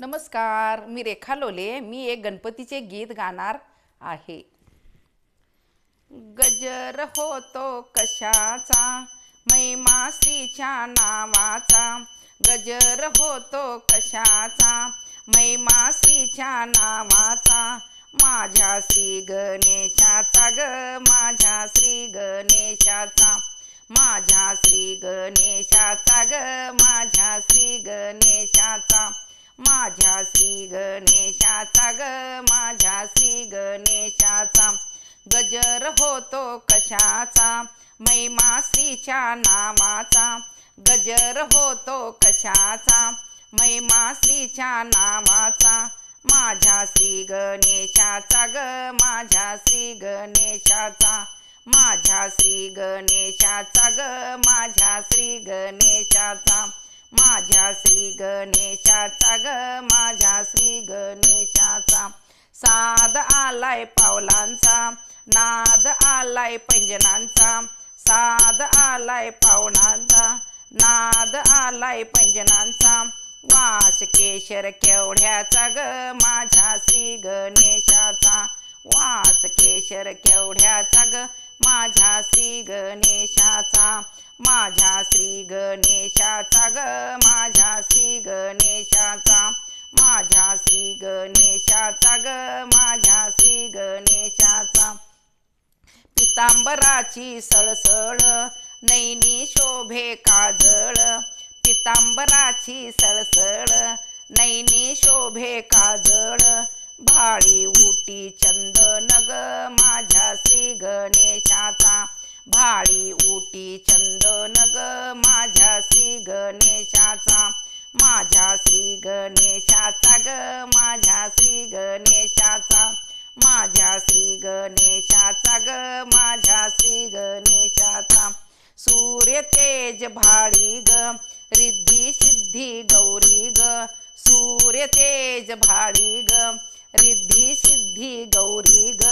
नमस्कार मी रेखा लोले मी एक गणपतीचे गीत गाणार आहे. गजर होतो कशाचा? महिमा श्रीच्या नावाचा. गजर होतो कशाचा? महिमा श्रीच्या नावाचा. माझ्या श्री गणेशाचा ग माझ्या श्री गणेशाचा. माझ्या श्री गणेशाचा ग माझ्या श्री गणेशाचा. श्री गणेशाचा ग माझ्या श्री गणेशाचा. गजर होतो कशाचा? महिमा श्रीच्या नावाचा गजर होतो कशाचा? महिमा श्रीच्या नावाचा माझ्या श्री गणेशाचा ग माझ्या श्री गणेशाचा. माझ्या श्री गणेशाचा ग माझ्या श्री गणेशाचा. माझ्या श्री गणेशाचा ग माझ्या श्री गणेशाचा. साद आलाय पावलांचा नाद आलाय पंजनांचा साद आलाय पावलांचा नाद आलाय पंजनांचा वास केशर केवढ्याचा ग माझ्या श्री गणेशाचा. वास केशर केवढ्याचा ग माझ्या श्री गणेशाचा. माझ्या श्री गणेशाचा ग माझ्या श्री गणेशाचा माझ्या श्री गणेशाचा ग माझ्या श्री गणेशाचा. पितांबराची सळसळ नैनी शोभे काजळ. पितांबराची सळसळ नैनी शोभे काजळ. भाळी उटी चंदन ग माझ्या श्री गणेशाचा. भाळी शेवटी चंदन ग माझ्या श्री गणेशाचा. माझ्या श्री गणेशाचा ग माझ्या श्री गणेशाचा. माझ्या श्री गणेशाचा ग माझ्या श्री गणेशाचा. सूर्य तेज भाळी ग रिद्धी सिद्धी गौरी ग. सूर्य तेज भाळी ग रिद्धी सिद्धी गौरी ग.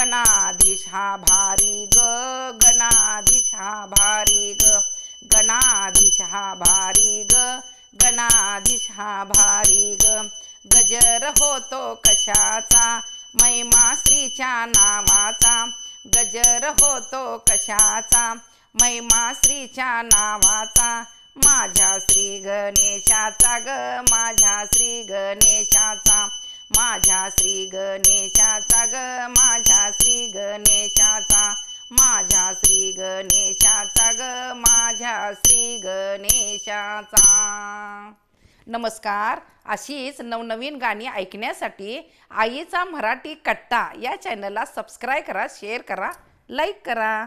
गणाधीश हा भारी ग गणाधीश हा भारी ग गणाधीश हा भारी ग गणाधीश हा भारी ग गजर होतो कशाचा महिमा श्रीच्या नावाचा गजर होतो कशाचा महिमा श्रीच्या नावाचा माझ्या श्री गणेशाचा ग माझ्या श्री गणेशाचा. माझ्या श्री गणेशाचा ग माझ्या श्री गणेशाचा माझ्या श्री गणेशाचा ग माझ्या श्री गणेशाचा. नमस्कार अशीच नवनवीन गाणी ऐकण्यासाठी आईचा मराठी कट्टा या चॅनलला सबस्क्राईब करा शेअर करा लाईक करा.